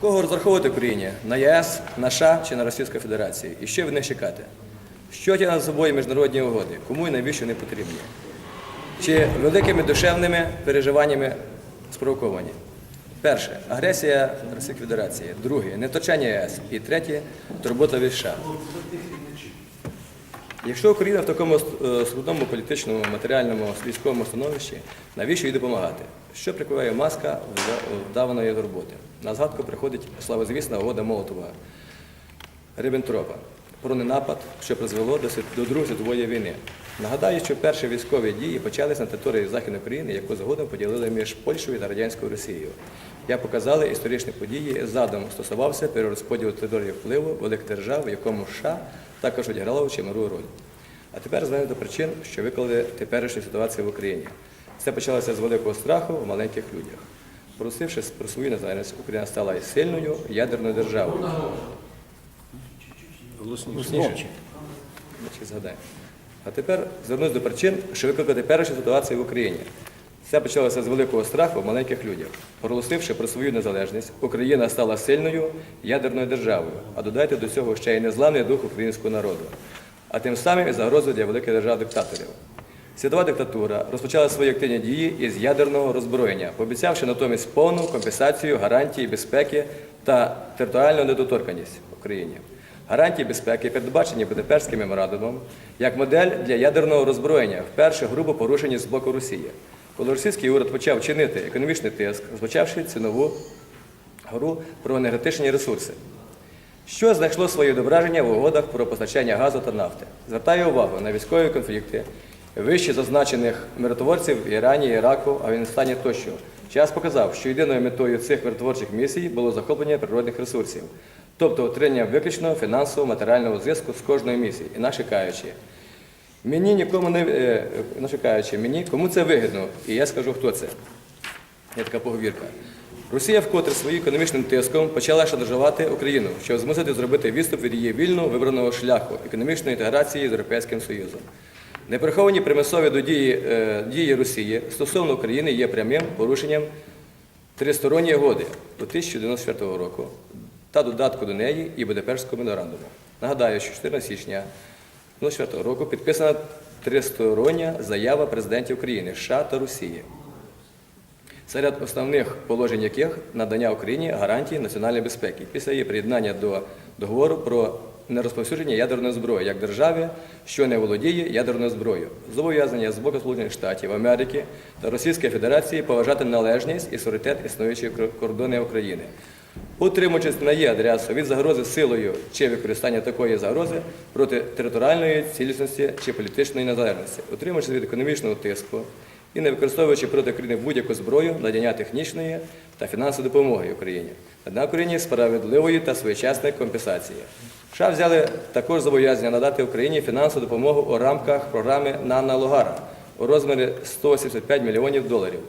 кого розраховувати Україні? На ЄС, на США чи на Російську Федерацію? І що від них чекати? Що тягне за собою міжнародні угоди? Кому і навіщо вони потрібні? Чи великими душевними переживаннями спровоковані? Перше агресія Російської Федерації. Друге неточання ЄС. І третє турбота від США. Якщо Україна в такому е, скрутному політичному, матеріальному, військовому становищі, навіщо їй допомагати? Що прикриває маска вдаваної вдаваної роботи? На згадку приходить славозвісна угода Молотова Риббентропа про ненапад, що призвело до, Другої світової війни. Нагадаю, що перші військові дії почалися на території Західної України, яку згодом поділили між Польщею та Радянською Росією. Як показали історичні події, задум стосувався перерозподілу території впливу великих держав, в якому США також відіграла чималу роль. А тепер знаємо до причин, що виклали теперішню ситуацію в Україні. Це почалося з великого страху в маленьких людях. Просивши про свою незалежність, Україна стала сильною ядерною державою. Голосніше. Згадаємо. А тепер звернусь до причин, що викликали теперішню ситуацію в Україні. Це почалося з великого страху маленьких людях. Проголосивши про свою незалежність, Україна стала сильною ядерною державою, а додайте до цього ще й незламний дух українського народу, а тим самим і загрозу для великих держав-диктаторів. Світова диктатура розпочала свої активні дії із ядерного роззброєння, пообіцявши натомість повну компенсацію гарантії безпеки та територіальну недоторканність Україні. Гарантії безпеки передбачені Будапештським меморандумом як модель для ядерного роззброєння, вперше грубо порушені з боку Росії. Коли російський уряд почав чинити економічний тиск, розпочавши цінову гру про енергетичні ресурси, що знайшло своє відображення в угодах про постачання газу та нафти. Звертаю увагу на військові конфлікти, вище зазначених миротворців в Ірані, Іраку, Афганістані тощо. Час показав, що єдиною метою цих миротворчих місій було захоплення природних ресурсів, тобто отримання виключно фінансово матеріального зв'язку з кожною місією, інакше кажучи. Мені нікому не е, інакше кажучи, мені кому це вигідно, і я скажу, хто це. Є така поговірка. Росія вкотре своїм економічним тиском почала шантажувати Україну, щоб змусити зробити відступ від її вільно вибраного шляху економічної інтеграції з Європейським Союзом. Неприховані примусові до дії, е, дії Росії стосовно України є прямим порушенням тристоронньої угоди 2094 року та додатку до неї і Будапештського меморандуму. Нагадаю, що 14 січня 2004 року підписана тристороння заява президентів України, США та Росії серед основних положень яких надання Україні гарантії національної безпеки після її приєднання до договору про нерозповсюдження ядерної зброї як держави, що не володіє ядерною зброєю, зобов'язання з боку Сполучених Штатів Америки та Російської Федерації поважати належність і суверенітет існуючої кор- кордони України. Утримуючись на її адресу від загрози силою чи використання такої загрози проти територіальної цілісності чи політичної незалежності, утримуючись від економічного тиску, і не використовуючи проти України будь-яку зброю надання технічної та фінансової допомоги Україні, надання Україні справедливої та своєчасної компенсації. США взяли також зобов'язання надати Україні фінансову допомогу у рамках програми Нанна Лугара у розмірі 175 мільйонів доларів.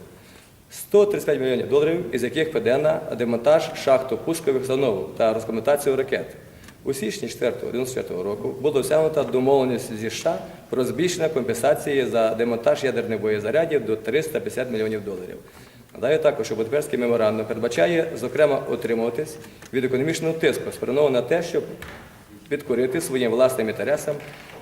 135 мільйонів доларів, із яких на демонтаж шахту пускових установок та розкомутацію ракет. У січні 4-94 року було досягнута домовленість зі США про збільшення компенсації за демонтаж ядерних боєзарядів до 350 мільйонів доларів. Нагадаю також, що Будапештський меморандум передбачає, зокрема, утримуватись від економічного тиску, спрямованого на те, щоб підкорити своїм власним інтересам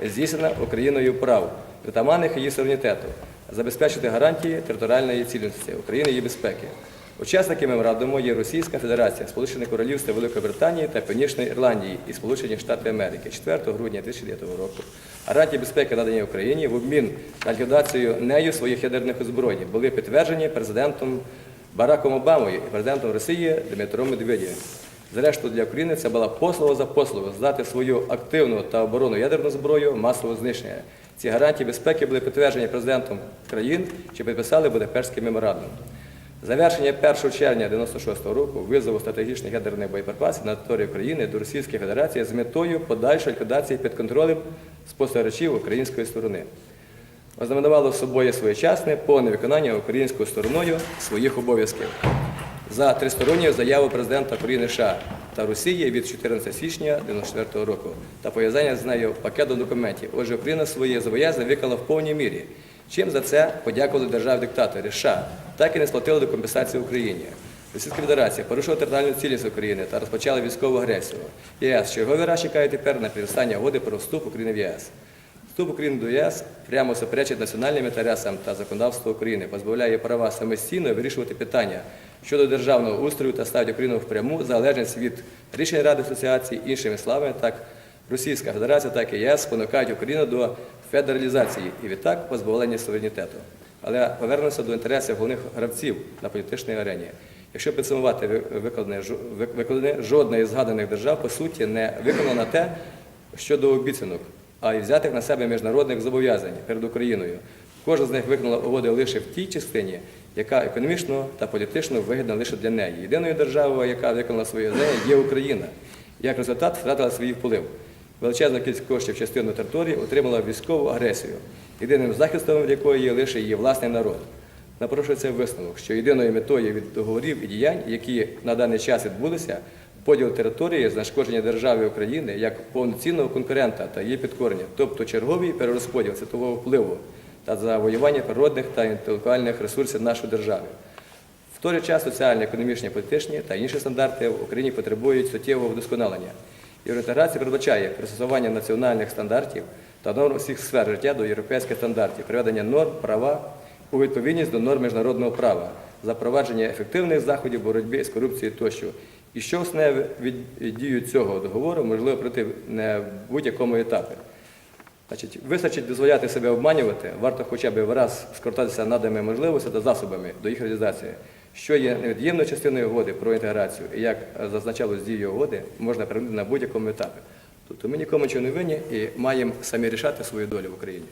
здійснення Україною прав, притаманних її суверенітету, забезпечити гарантії територіальної цілісності України і її безпеки. Учасники меморандуму є Російська Федерація, Сполучене Королівство Великої Британії та Північної Ірландії і Сполучені Штати Америки 4 грудня 2009 року. Гарантії безпеки надані Україні в обмін на ліквідацію нею своїх ядерних озброєнь були підтверджені президентом Бараком Обамою і президентом Росії Дмитром Медведєвим. Зрештою, для України це була послуга за послугу здати свою активну та оборонну ядерну зброю масового знищення. Ці гарантії безпеки були підтверджені президентом країн, що підписали Будапештський меморандум. Завершення 1 червня 1996 року визову стратегічних ядерних боєприпасів на територію України до Російської Федерації з метою подальшої ліквідації під контролем спостерігачів української сторони. Ознаменувало собою своєчасне повне виконання українською стороною своїх обов'язків за тристоронню заяву президента України США та Росії від 14 січня 1994 року та пов'язання з нею пакетом документів. Отже, Україна своє зобов'язання виконала в повній мірі. Чим за це подякували держави-диктатори США, так і не сплатили до компенсації Україні. Російська Федерація порушила територіальну цілісність України та розпочала військову агресію. ЄС черговий раз чекає тепер на підписання угоди про вступ України в ЄС. Вступ України до ЄС прямо суперечить національним інтересам та законодавству України, позбавляє права самостійно вирішувати питання щодо державного устрою та ставить Україну в пряму залежність від рішень Ради асоціації іншими словами, так Російська Федерація, так і ЄС спонукають Україну до федералізації і відтак позбавлення суверенітету. Але повернемося до інтересів головних гравців на політичній арені. Якщо підсумувати викладене, викладене, жодна із згаданих держав по суті не виконала те щодо обіцянок, а й взятих на себе міжнародних зобов'язань перед Україною. Кожна з них виконала угоди лише в тій частині, яка економічно та політично вигідна лише для неї. Єдиною державою, яка виконала свої завдання, є Україна. Як результат втратила свій вплив. Величезна кількість коштів частину території отримала військову агресію, єдиним захистом якої є лише її власний народ. Напрошується висновок, що єдиною метою від договорів і діянь, які на даний час відбулися, поділ території, знешкодження держави України як повноцінного конкурента та її підкорення, тобто черговий перерозподіл світового впливу та завоювання природних та інтелектуальних ресурсів нашої держави. В той же час соціальні, економічні, політичні та інші стандарти в Україні потребують суттєвого вдосконалення. Євроінтеграція передбачає пристосування національних стандартів та норм усіх сфер життя до європейських стандартів, приведення норм права у відповідність до норм міжнародного права, запровадження ефективних заходів боротьби з корупцією тощо. І що основне від дію цього договору можливо пройти в будь-якому етапі. Значить, вистачить дозволяти себе обманювати, варто хоча б раз скористатися наданими можливостями та засобами до їх реалізації, що є невід'ємною частиною угоди про інтеграцію, і як зазначалось з дією угоди, можна перейти на будь-якому етапі. Тобто ми нікому чого не винні і маємо самі рішати свою долю в Україні.